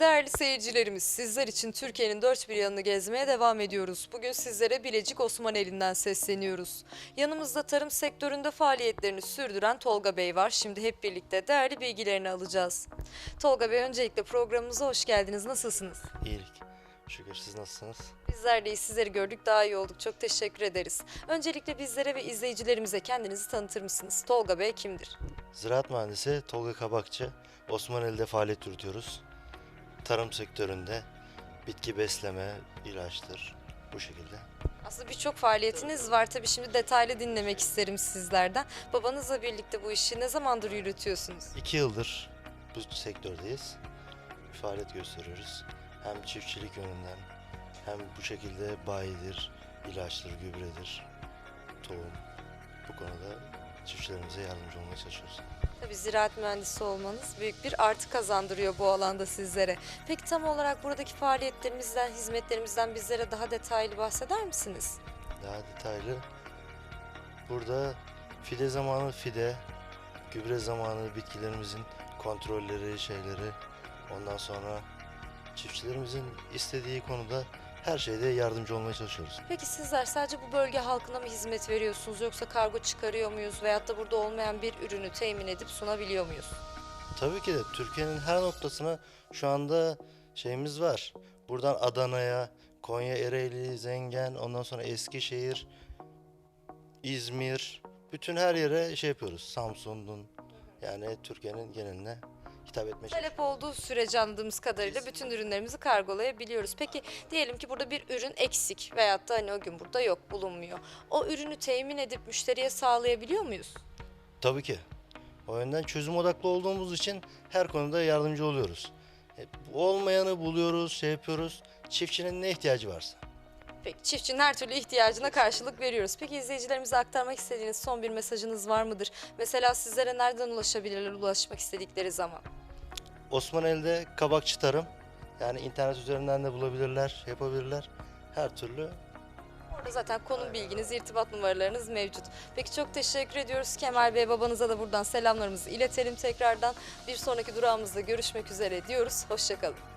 Değerli seyircilerimiz, sizler için Türkiye'nin dört bir yanını gezmeye devam ediyoruz. Bugün sizlere Bilecik Osmaneli'nden sesleniyoruz. Yanımızda tarım sektöründe faaliyetlerini sürdüren Tolga Bey var. Şimdi hep birlikte değerli bilgilerini alacağız. Tolga Bey öncelikle programımıza hoş geldiniz. Nasılsınız? İyilik. Şükür siz nasılsınız? Bizler de iyi, sizleri gördük daha iyi olduk. Çok teşekkür ederiz. Öncelikle bizlere ve izleyicilerimize kendinizi tanıtır mısınız? Tolga Bey kimdir? Ziraat mühendisi Tolga Kabakçı. Osmaneli'de faaliyet yürütüyoruz. Tarım sektöründe bitki besleme, ilaçtır bu şekilde. Aslında birçok faaliyetiniz var. Tabii şimdi detaylı dinlemek isterim sizlerden. Babanızla birlikte bu işi ne zamandır yürütüyorsunuz? İki yıldır bu sektördeyiz. Faaliyet gösteriyoruz. Hem çiftçilik yönünden hem bu şekilde bayidir, ilaçtır, gübredir, tohum. Bu konuda çiftçilerimize yardımcı olmaya çalışıyoruz. Tabii ziraat mühendisi olmanız büyük bir artı kazandırıyor bu alanda sizlere. Peki tam olarak buradaki faaliyetlerimizden, hizmetlerimizden bizlere daha detaylı bahseder misiniz? Daha detaylı. Burada fide zamanı fide, gübre zamanı bitkilerimizin kontrolleri, şeyleri. Ondan sonra çiftçilerimizin istediği konuda her şeyde yardımcı olmaya çalışıyoruz. Peki sizler sadece bu bölge halkına mı hizmet veriyorsunuz yoksa kargo çıkarıyor muyuz veyahut da burada olmayan bir ürünü temin edip sunabiliyor muyuz? Tabii ki de Türkiye'nin her noktasına şu anda şeyimiz var. Buradan Adana'ya, Konya, Ereğli, Zengen, ondan sonra Eskişehir, İzmir, bütün her yere şey yapıyoruz. Samsun'un yani Türkiye'nin geneline hitap etmeye. Talep olduğu sürece anladığımız kadarıyla bütün ürünlerimizi kargolayabiliyoruz. Peki diyelim ki burada bir ürün eksik veyahut da hani o gün burada yok bulunmuyor. O ürünü temin edip müşteriye sağlayabiliyor muyuz? Tabii ki. O yönden çözüm odaklı olduğumuz için her konuda yardımcı oluyoruz. E, olmayanı buluyoruz, şey yapıyoruz. Çiftçinin ne ihtiyacı varsa. Peki çiftçinin her türlü ihtiyacına karşılık veriyoruz. Peki izleyicilerimize aktarmak istediğiniz son bir mesajınız var mıdır? Mesela sizlere nereden ulaşabilirler ulaşmak istedikleri zaman? Osmaneli'de kabakçı tarım. Yani internet üzerinden de bulabilirler, yapabilirler. Her türlü Orada zaten konum bilginiz, irtibat numaralarınız mevcut. Peki çok teşekkür ediyoruz Kemal Bey. Babanıza da buradan selamlarımızı iletelim tekrardan. Bir sonraki durağımızda görüşmek üzere diyoruz. Hoşçakalın.